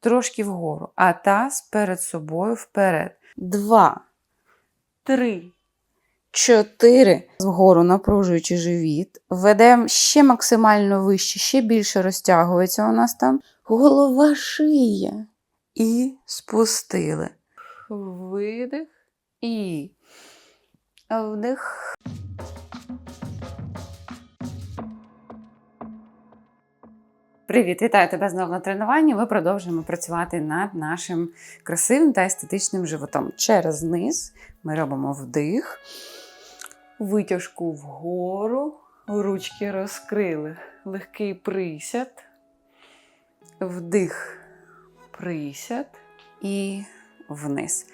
трошки вгору, а таз перед собою вперед. Два, три, чотири. Вгору напружуючи живіт. Ведемо ще максимально вище, ще більше розтягується у нас там. Голова шия. І спустили. Видих і вдих. Привіт, вітаю тебе знову на тренуванні. Ми продовжуємо працювати над нашим красивим та естетичним животом. Через низ ми робимо вдих, витяжку вгору, ручки розкрили, легкий присяд, вдих, присяд і вниз.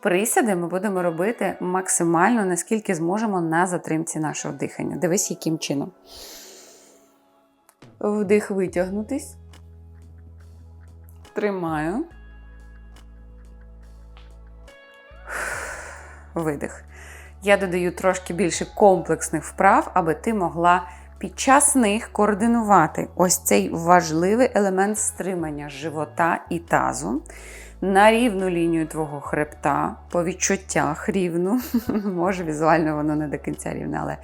Присяди ми будемо робити максимально, наскільки зможемо на затримці нашого дихання. Дивись, яким чином. Вдих витягнутись. Тримаю. Видих. Я додаю трошки більше комплексних вправ, аби ти могла під час них координувати ось цей важливий елемент стримання живота і тазу на рівну лінію твого хребта, по відчуттях рівну. Може, візуально воно не до кінця рівне, але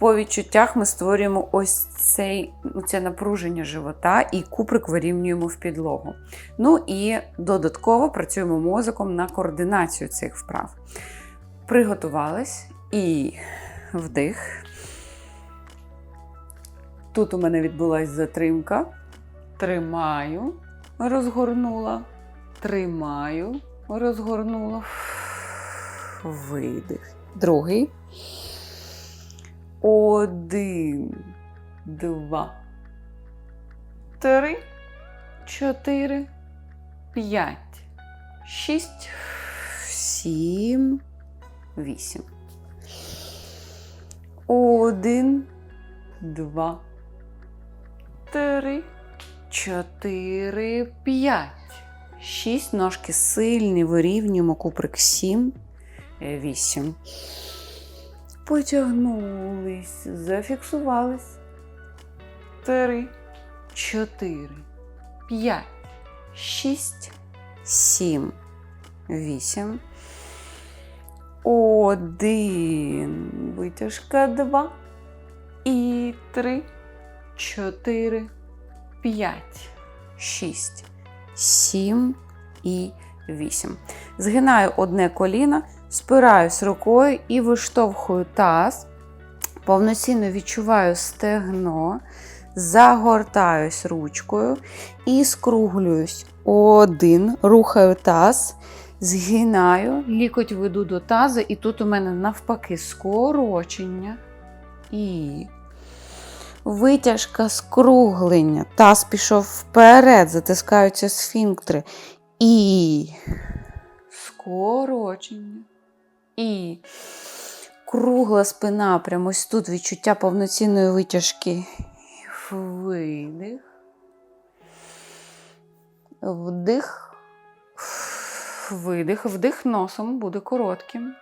по відчуттях ми створюємо ось цей, це напруження живота і куприк вирівнюємо в підлогу. Ну і додатково працюємо мозоком на координацію цих вправ. Приготувались і вдих. Тут у мене відбулася затримка. Тримаю, розгорнула, тримаю, розгорнула. Видих. Другий. Один, два, три, чотири, п'ять, шість, сім, вісім. Один, два, три, чотири, п'ять. Шість ножки сильні, вирівнюємо куприк сім, вісім. Потягнулись, зафіксувались. Три, чотири, п'ять, шість, сім, вісім. Один. Витяжка два. І три, чотири, п'ять, шість, сім і вісім. Згинаю одне коліно. Спираюсь рукою і виштовхую таз, повноцінно відчуваю стегно, загортаюсь ручкою і скруглююсь. Один, рухаю таз, згинаю, лікоть веду до тазу, і тут у мене навпаки скорочення і витяжка скруглення. Таз пішов вперед, затискаються сфінктри. І скорочення. І кругла спина, прямо ось тут відчуття повноцінної витяжки. Видих. Вдих. Видих. Вдих носом буде коротким.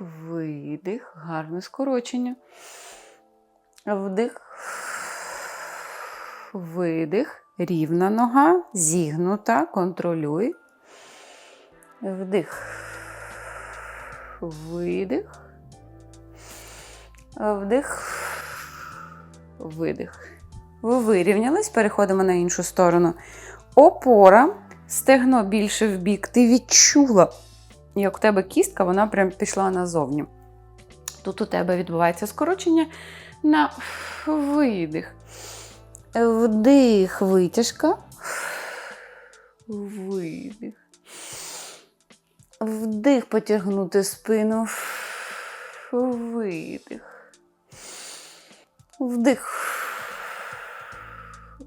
Видих. Гарне скорочення. Вдих. Видих. Рівна нога, зігнута, контролюй. Вдих. Видих. Вдих. Видих. Ви вирівнялись, переходимо на іншу сторону. Опора, стегно більше в бік. Ти відчула, як у тебе кістка, вона прям пішла назовні. Тут у тебе відбувається скорочення на видих. Вдих, витяжка. Видих. Вдих, потягнути спину. Видих. Вдих.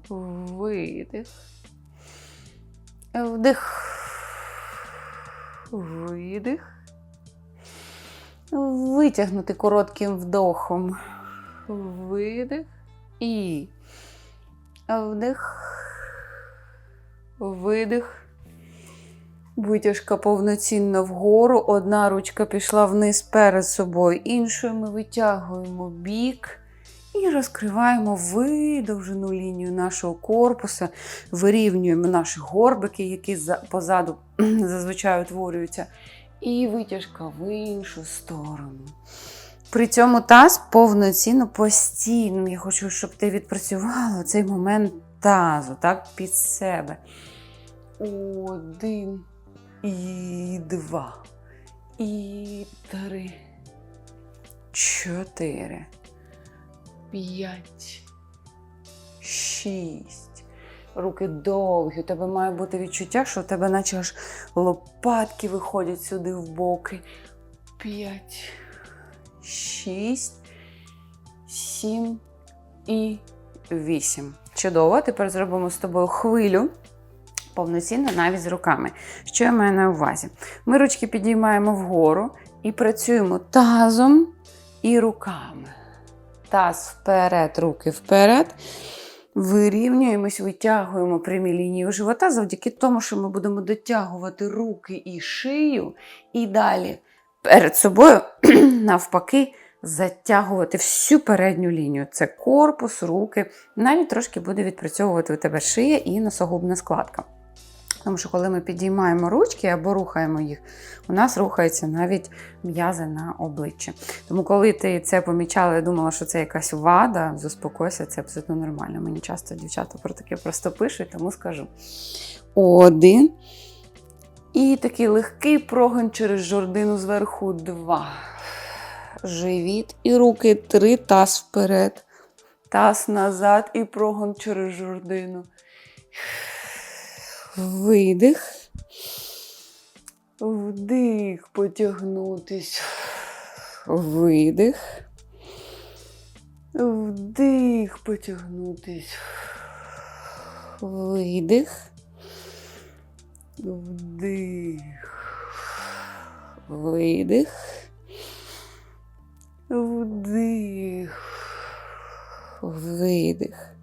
Видих. Вдих. Видих. Витягнути коротким вдохом. Видих. І Вдих, видих. Витяжка повноцінно вгору. Одна ручка пішла вниз перед собою. Іншою ми витягуємо бік І розкриваємо видовжену лінію нашого корпуса, вирівнюємо наші горбики, які позаду зазвичай утворюються, і витяжка в іншу сторону. При цьому таз повноцінно постійно. Я хочу, щоб ти відпрацювала цей момент тазу, так, під себе. Один і два. І три. Чотири. П'ять. Шість. Руки довгі. У тебе має бути відчуття, що у тебе наче аж лопатки виходять сюди в боки. П'ять. Шість. Сім і вісім. Чудово. Тепер зробимо з тобою хвилю. Повноцінно навіть з руками. Що я маю на увазі? Ми ручки підіймаємо вгору і працюємо тазом і руками. Таз вперед, руки вперед. Вирівнюємось, витягуємо прямі лінії живота завдяки тому, що ми будемо дотягувати руки і шию, і далі перед собою, навпаки, затягувати всю передню лінію. Це корпус, руки. Навіть трошки буде відпрацьовувати у тебе шия і носогубна складка. Тому що коли ми підіймаємо ручки або рухаємо їх, у нас рухаються навіть м'язи на обличчі. Тому, коли ти це помічала і думала, що це якась вада, заспокойся, це абсолютно нормально. Мені часто дівчата про таке просто пишуть, тому скажу. Один. І такий легкий прогин через жордину зверху. Два. Живіт і руки. Три. Таз вперед. Таз назад і прогон через жордину. Видих. Вдих, потягнутись. Видих. Вдих, потягнутись. Видих. Вдих. Видих. Вдих. Видих.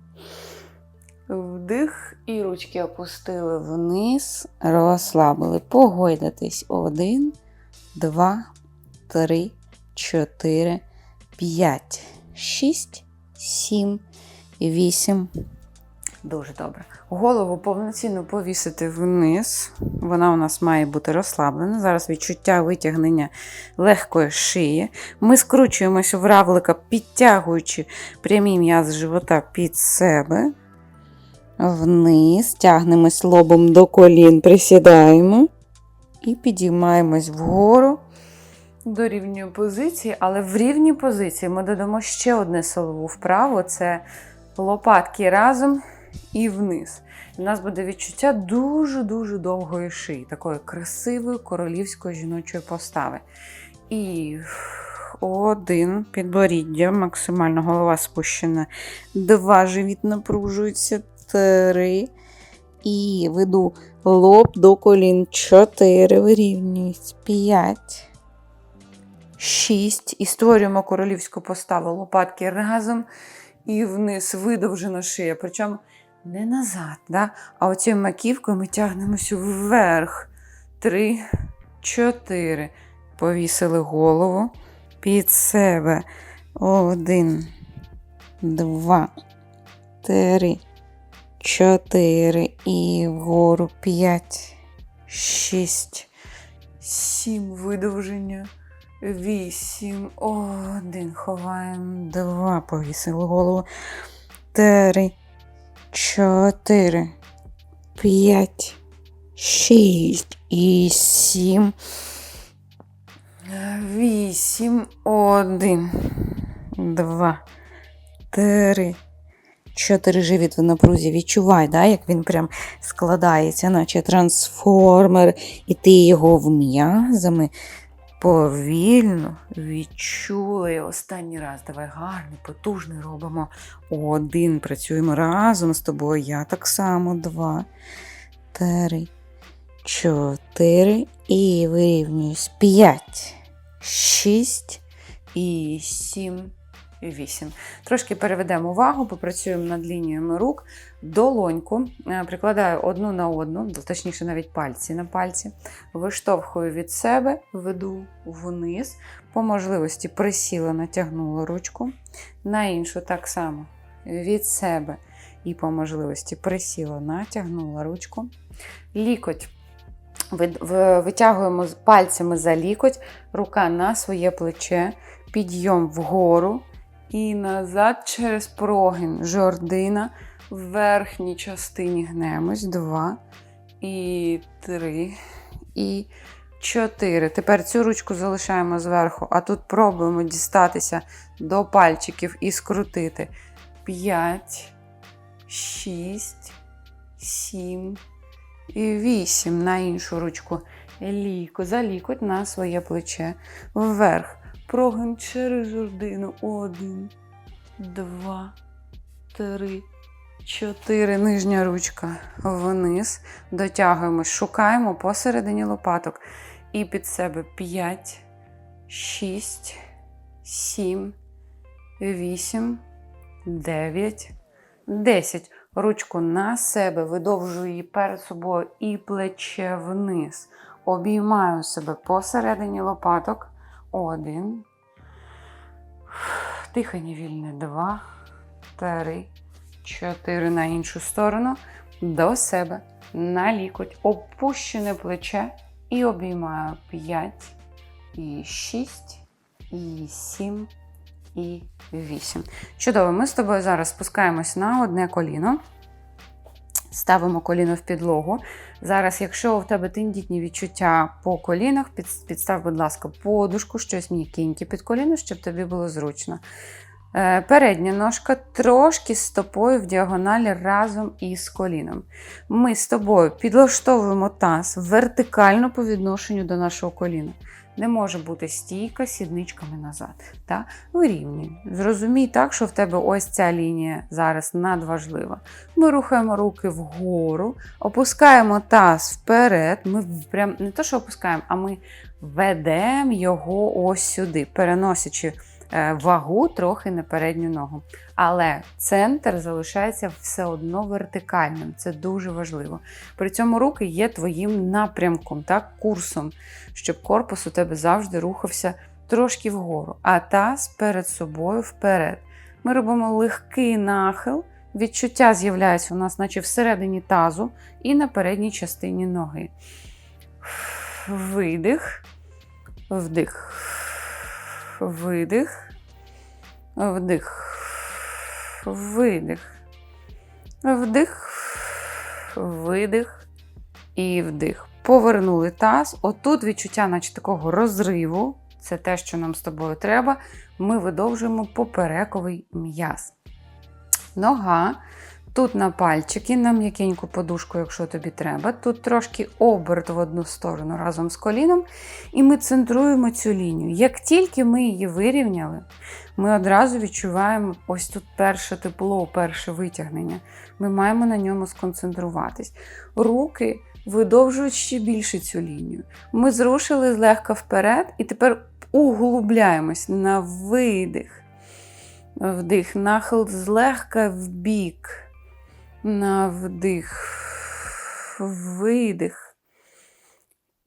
Вдих і ручки опустили вниз, розслабили. Погойдатись. Один, два, три, чотири, п'ять, шість, сім, вісім. Дуже добре. Голову повноцінно повісити вниз. Вона у нас має бути розслаблена. Зараз відчуття витягнення легкої шиї. Ми скручуємося в равлика, підтягуючи прямі м'язи живота під себе. Вниз, тягнемось лобом до колін, присідаємо і підіймаємось вгору до рівньої позиції, але в рівній позиції ми додамо ще одне силову вправу це лопатки разом і вниз. У нас буде відчуття дуже-дуже довгої шиї, такої красивої королівської жіночої постави. І один підборіддя, максимально голова спущена. Два живіт напружується. Три. І веду лоб до колін. Чотири. Вирівнюють. П'ять. Шість. І створюємо королівську поставу. Лопатки разом і вниз. Видовжена шия. Причому не назад, да? а оцією маківкою ми тягнемося вверх. Три, чотири. Повісили голову під себе. Один, два, три, чотири. І вгору п'ять, шість, сім. Видовження. Вісім. Один. Ховаємо. Два. Повісили голову. Три. Чотири. П'ять. Шість. І сім. Вісім. Один. Два. Три. Чотири живіт в напрузі. Відчувай, да, як він прям складається, наче трансформер, і ти його вм'язами повільно відчули. Останній раз. Давай гарний, потужний робимо. Один. Працюємо разом з тобою. Я так само. Два, три, чотири. І вирівнююсь. П'ять, шість і сім. 8. Трошки переведемо увагу, попрацюємо над лініями рук. Долоньку е, прикладаю одну на одну, точніше, навіть пальці на пальці. Виштовхую від себе, веду вниз. По можливості присіла, натягнула ручку. На іншу так само від себе. І по можливості присіла, натягнула ручку. Лікоть. Витягуємо пальцями за лікоть, рука на своє плече, підйом вгору і назад через прогин. Жордина. В верхній частині гнемось. Два. І три. І чотири. Тепер цю ручку залишаємо зверху, а тут пробуємо дістатися до пальчиків і скрутити. П'ять, шість, сім і вісім. На іншу ручку. Ліко, за лікоть на своє плече. Вверх. Прогин через жордину. Один, два, три, чотири. Нижня ручка вниз. Дотягуємось, шукаємо посередині лопаток. І під себе 5, 6, 7, 8, 9, 10. Ручку на себе, видовжую її перед собою і плече вниз. Обіймаю себе посередині лопаток. Один. Дихання вільне. Два, три, чотири. На іншу сторону. До себе. На лікоть. Опущене плече. І обіймаю 5, і 6, і 7, і 8. Чудово, ми з тобою зараз спускаємось на одне коліно. Ставимо коліно в підлогу. Зараз, якщо у тебе тендітні відчуття по колінах, підстав, будь ласка, подушку, щось м'якеньке під коліно, щоб тобі було зручно. Е, Передня ножка трошки стопою в діагоналі разом із коліном. Ми з тобою підлаштовуємо таз вертикально по відношенню до нашого коліна. Не може бути стійка сідничками назад. Та? Вирівнюй. Зрозумій так, що в тебе ось ця лінія зараз надважлива. Ми рухаємо руки вгору, опускаємо таз вперед. Ми прям не то, що опускаємо, а ми ведемо його ось сюди, переносячи вагу трохи на передню ногу. Але центр залишається все одно вертикальним. Це дуже важливо. При цьому руки є твоїм напрямком, так, курсом, щоб корпус у тебе завжди рухався трошки вгору, а таз перед собою вперед. Ми робимо легкий нахил. Відчуття з'являється у нас, наче всередині тазу і на передній частині ноги. Видих, вдих, видих, вдих, видих, вдих, видих і вдих. Повернули таз. Отут відчуття, наче такого розриву. Це те, що нам з тобою треба. Ми видовжуємо поперековий м'яз. Нога. Тут на пальчики, на м'якеньку подушку, якщо тобі треба. Тут трошки оберт в одну сторону разом з коліном. І ми центруємо цю лінію. Як тільки ми її вирівняли, ми одразу відчуваємо ось тут перше тепло, перше витягнення. Ми маємо на ньому сконцентруватись. Руки видовжують ще більше цю лінію. Ми зрушили злегка вперед і тепер углубляємось на видих. Вдих, нахил злегка вбік. На вдих, видих.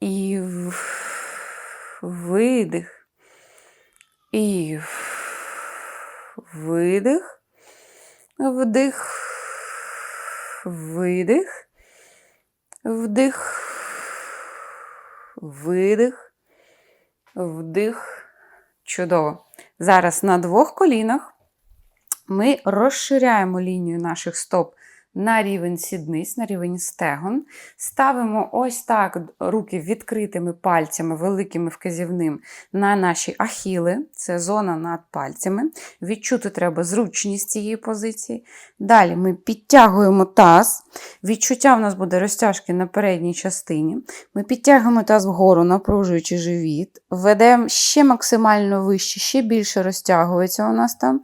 І видих. І видих. Вдих. Видих. Вдих. Видих. Вдих. Чудово. Зараз на двох колінах ми розширяємо лінію наших стоп на рівень сідниць, на рівень стегон. Ставимо ось так руки відкритими пальцями, великими вказівним на наші ахіли. Це зона над пальцями. Відчути треба зручність цієї позиції. Далі ми підтягуємо таз. Відчуття в нас буде розтяжки на передній частині. Ми підтягуємо таз вгору, напружуючи живіт. Ведемо ще максимально вище, ще більше розтягується у нас там.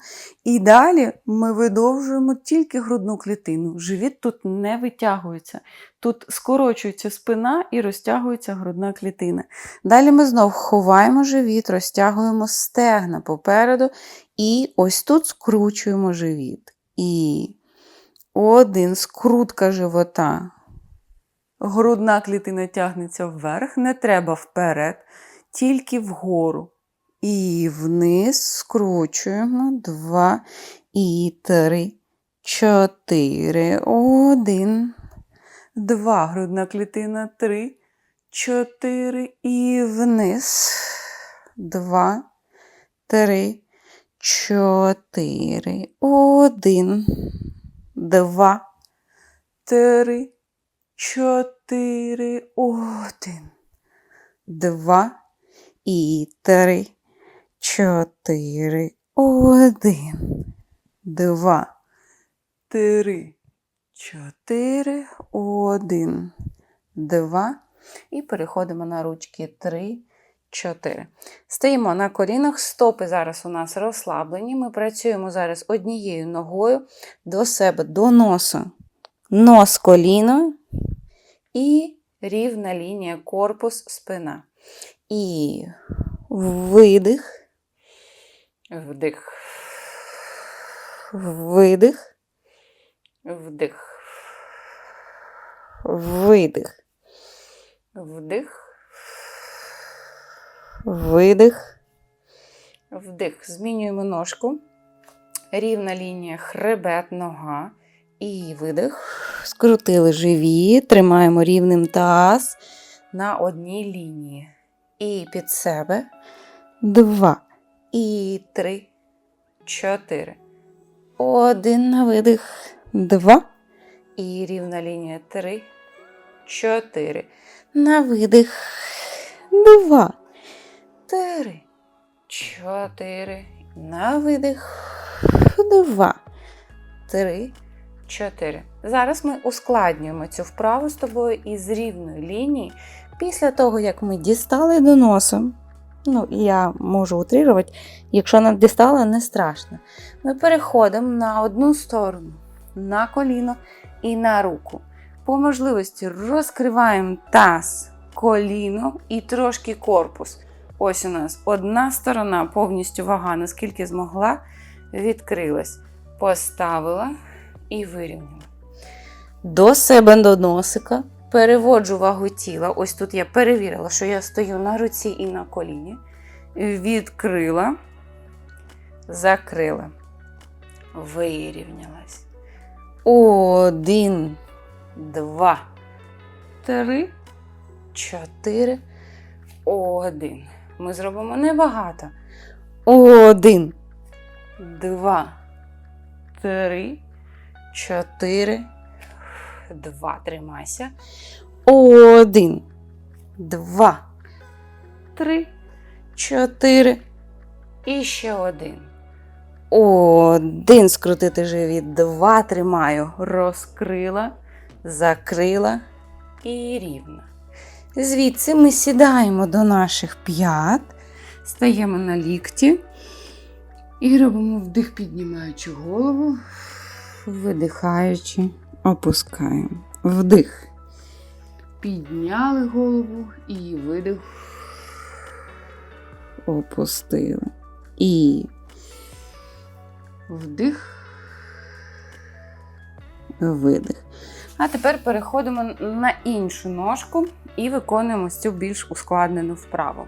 І далі ми видовжуємо тільки грудну клітину. Живіт тут не витягується. Тут скорочується спина і розтягується грудна клітина. Далі ми знов ховаємо живіт, розтягуємо стегна попереду і ось тут скручуємо живіт. І один скрутка живота. Грудна клітина тягнеться вверх, не треба вперед, тільки вгору. І вниз скручуємо. Два і три, чотири. Один. Два. Грудна клітина. Три, чотири. І вниз. Два, три, чотири. Один. Два, три, чотири. Один. Два і три, чотири, один, два, три, чотири, один, два. І переходимо на ручки три, чотири. Стоїмо на колінах, стопи зараз у нас розслаблені. Ми працюємо зараз однією ногою до себе, до носа. Нос коліно і рівна лінія корпус, спина. І видих, вдих, видих, вдих, видих, вдих, видих, вдих. Змінюємо ножку. Рівна лінія хребет, нога. І видих. Скрутили живіт, тримаємо рівним таз на одній лінії. І під себе. Два. І три. Чотири. Один на видих. Два. І рівна лінія. Три. Чотири. На видих. Два. Три. Чотири. На видих. Два. Три. Чотири. Зараз ми ускладнюємо цю вправу з тобою із рівної лінії після того, як ми дістали до носа. Ну, я можу утрирувати, якщо нам дістала, не страшно. Ми переходимо на одну сторону, на коліно і на руку. По можливості розкриваємо таз, коліно і трошки корпус. Ось у нас одна сторона повністю вага, наскільки змогла, відкрилась. Поставила і вирівняла. До себе до носика. Переводжу вагу тіла. Ось тут я перевірила, що я стою на руці і на коліні. Відкрила, закрила, вирівнялась. Один, два, три, чотири, один. Ми зробимо небагато. Один, два, три, чотири. Два. Тримайся. Один. Два. Три. Чотири. І ще один. Один. Скрутити живіт. Два. Тримаю. Розкрила, закрила і рівно. Звідси ми сідаємо до наших п'ят. Стаємо на лікті. І робимо вдих, піднімаючи голову, видихаючи. Опускаємо. Вдих. Підняли голову і видих. Опустили. І вдих. Видих. А тепер переходимо на іншу ножку і виконуємо цю більш ускладнену вправу.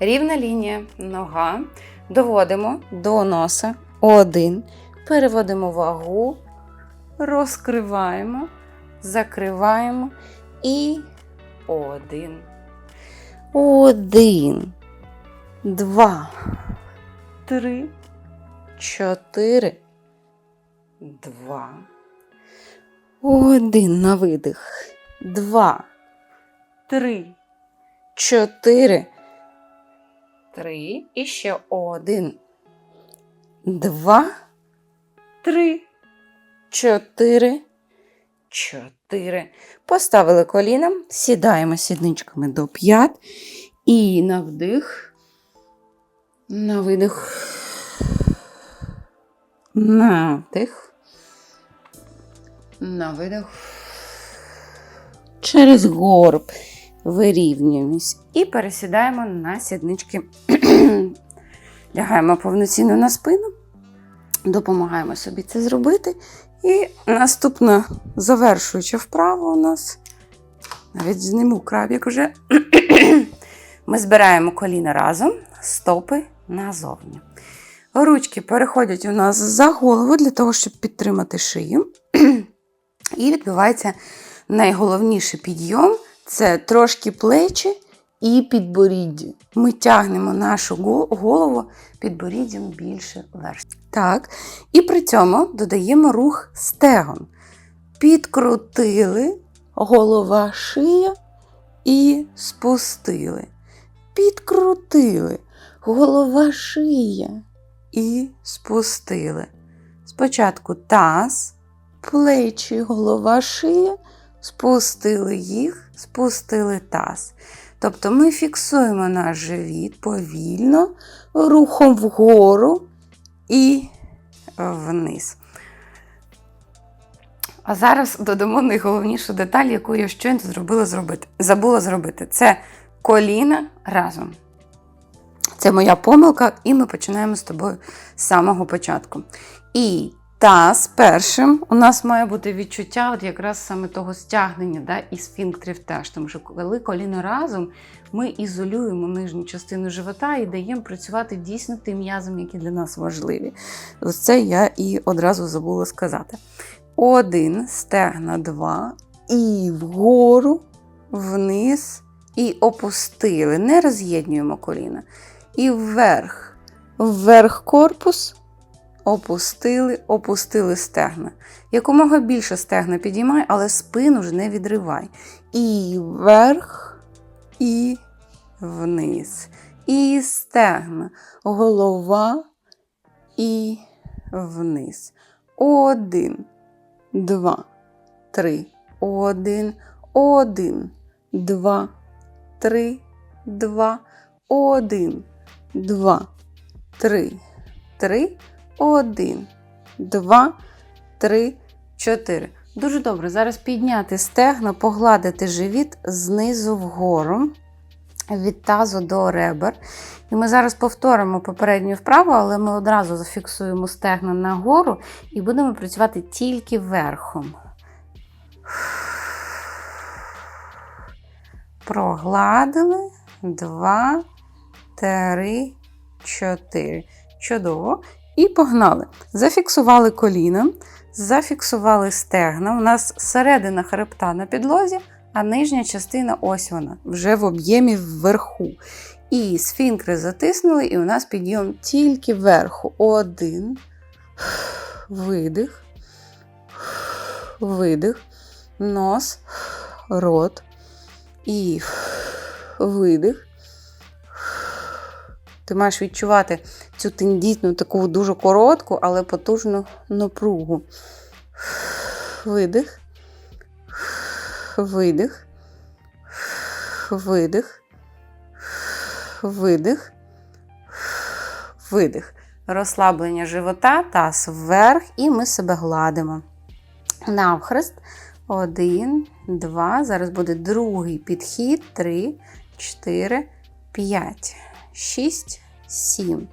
Рівна лінія, нога. Доводимо до носа. Один. Переводимо вагу розкриваємо, закриваємо і один. Один, два, три, чотири, два. Один на видих. Два, три, чотири. Три. І ще один. Два, три чотири, чотири. Поставили коліна, сідаємо сідничками до п'ят. І на вдих, на видих. На вдих. На видих. Через горб вирівнюємось і пересідаємо на сіднички. Лягаємо повноцінно на спину, допомагаємо собі це зробити. І наступна завершуюча вправа у нас. Навіть зніму краб'як вже. Ми збираємо коліна разом, стопи назовні. Ручки переходять у нас за голову для того, щоб підтримати шию. І відбувається найголовніший підйом це трошки плечі і підборіддя. Ми тягнемо нашу го- голову підборіддям більше вверх. Так. І при цьому додаємо рух стегон. Підкрутили голова, шия і спустили. Підкрутили голова, шия і спустили. Спочатку таз, плечі, голова, шия, спустили їх, спустили таз. Тобто ми фіксуємо наш живіт повільно, рухом вгору і вниз. А зараз додамо найголовнішу деталь, яку я щойно зробила зробити. забула зробити. Це коліна разом. Це моя помилка, і ми починаємо з тобою з самого початку. І таз першим у нас має бути відчуття от якраз саме того стягнення да, і сфінктерів теж. Тому що коли коліно разом, ми ізолюємо нижню частину живота і даємо працювати дійсно тим м'язом, які для нас важливі. Ось це я і одразу забула сказати. Один, стегна, два, і вгору, вниз, і опустили. Не роз'єднуємо коліна. І вверх, вверх корпус, опустили, опустили стегна. Якомога більше стегна підіймай, але спину ж не відривай. І вверх, і вниз. І стегна, голова і вниз. Один, два, три. Один, один, два, три, два, один, два, три, три, один, два, три, чотири. Дуже добре. Зараз підняти стегна, погладити живіт знизу вгору, від тазу до ребер. І ми зараз повторимо попередню вправу, але ми одразу зафіксуємо стегна нагору і будемо працювати тільки верхом. Прогладили. Два, три, чотири. Чудово. І погнали. Зафіксували коліна, зафіксували стегна. У нас середина хребта на підлозі, а нижня частина ось вона, вже в об'ємі вверху. І сфінкри затиснули, і у нас підйом тільки вверху. Один. Видих. Видих. Нос, рот. І видих. Ти маєш відчувати цю тендітну, таку дуже коротку, але потужну напругу. Видих. Видих. Видих. Видих. Видих. Розслаблення живота, таз вверх, і ми себе гладимо. Навхрест. Один, два. Зараз буде другий підхід. Три, чотири, п'ять, шість, сім,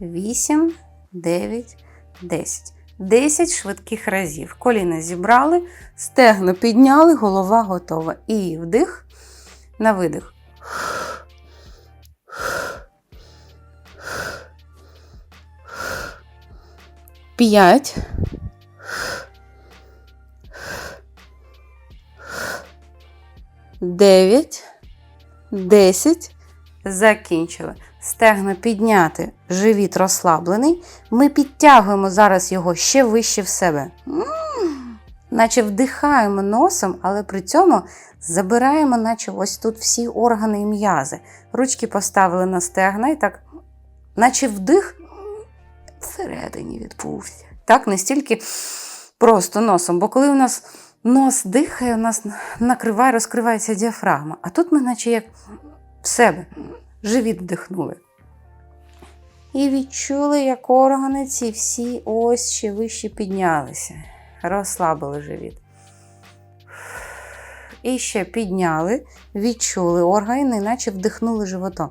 вісім, дев'ять, десять. Десять швидких разів. Коліна зібрали, стегно підняли, голова готова. І вдих на видих. П'ять. Дев'ять. Десять. Закінчили. Стегна підняти, живіт розслаблений. Ми підтягуємо зараз його ще вище в себе. Наче вдихаємо носом, але при цьому забираємо, наче ось тут всі органи і м'язи. Ручки поставили на стегна і так, наче вдих всередині відбувся. Так, не стільки просто носом. Бо коли у нас нос дихає, у нас накриває, розкривається діафрагма. А тут ми, наче як в себе, живіт вдихнули. І відчули, як органи ці всі ось ще вище піднялися. Розслабили живіт. І ще підняли, відчули органи, наче вдихнули животом.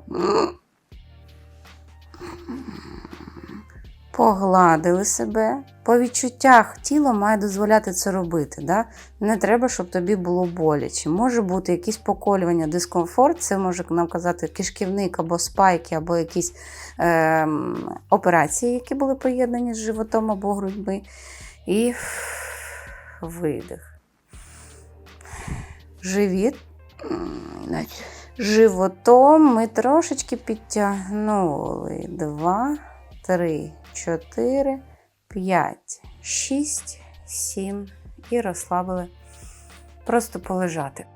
Погладили себе. По відчуттях тіло має дозволяти це робити. Да? Не треба, щоб тобі було боляче. Може бути якісь поколювання, дискомфорт, це може нам казати кишківник або спайки, або якісь е, операції, які були поєднані з животом або грудьми. І видих. Живіт. Животом ми трошечки підтягнули. Два, три, чотири, п'ять, шість, сім. І розслабили. Просто полежати.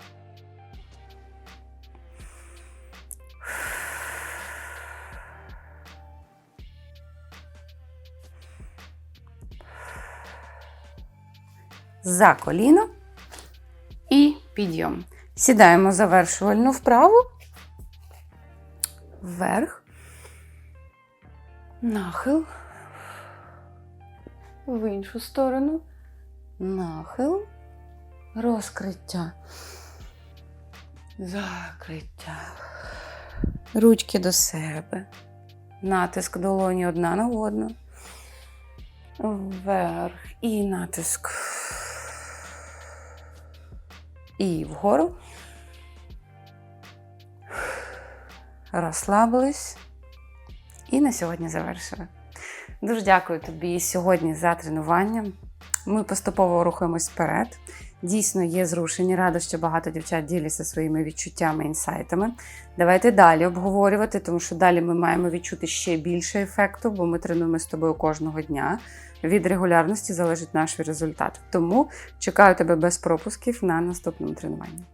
За коліно і підйом. Сідаємо завершувальну вправу. Вверх. Нахил. В іншу сторону. Нахил. Розкриття. Закриття. Ручки до себе. Натиск долоні одна на одну. Вверх. І натиск. І вгору. Розслабились. І на сьогодні завершили. Дуже дякую тобі сьогодні за тренування. Ми поступово рухаємось вперед. Дійсно є зрушені. Рада, що багато дівчат діляться своїми відчуттями, інсайтами. Давайте далі обговорювати, тому що далі ми маємо відчути ще більше ефекту, бо ми тренуємо з тобою кожного дня. Від регулярності залежить наш результат. Тому чекаю тебе без пропусків на наступному тренуванні.